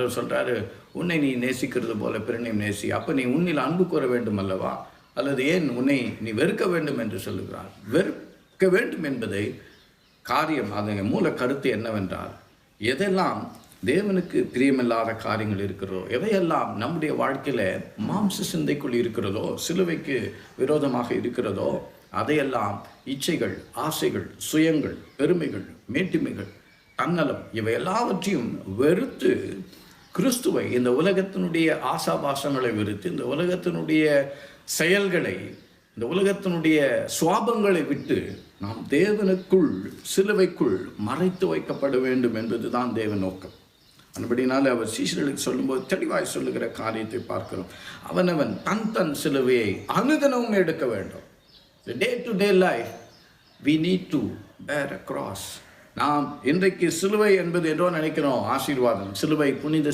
ஆண்டவர் சொல்கிறாரு உன்னை நீ நேசிக்கிறது போல பிறனையும் நேசி. அப்போ நீ உன்னில் அன்பு கூற வேண்டும் அல்லவா அல்லது ஏன் உன்னை நீ வெறுக்க வேண்டும் என்று சொல்லுகிறார்? வெறுக்க வேண்டும் என்பதை காரியம் அதன் மூல கருத்து என்னவென்றால் எதெல்லாம் தேவனுக்கு பிரியமில்லாத காரியங்கள் இருக்கிறதோ எவையெல்லாம் நம்முடைய வாழ்க்கையில் மாம்ச சிந்தைக்குள் இருக்கிறதோ சிலுவைக்கு விரோதமாக இருக்கிறதோ அதையெல்லாம் இச்சைகள் ஆசைகள் சுயங்கள் பெருமைகள் மேட்டுமைகள் தன்னலம் இவை எல்லாவற்றையும் வெறுத்து கிறிஸ்துவை இந்த உலகத்தினுடைய ஆசாபாசங்களை விருத்து இந்த உலகத்தினுடைய செயல்களை இந்த உலகத்தினுடைய சுவாபங்களை விட்டு நாம் தேவனுக்குள் சிலுவைக்குள் மறைத்து வைக்கப்பட வேண்டும் என்பதுதான் தேவ நோக்கம். அன்படினால அவர் சீசர்களுக்கு சொல்லும்போது தெளிவாய் சொல்லுகிற காரியத்தை பார்க்கிறோம். அவனவன் தன் தன் சிலுவையை அனுதனமும் எடுக்க வேண்டும். Day to day life we need to bear a cross நாம் இன்றைக்கு சிலுவை என்பது என்றோ நினைக்கிறோம். ஆசீர்வாதம் சிலுவை புனித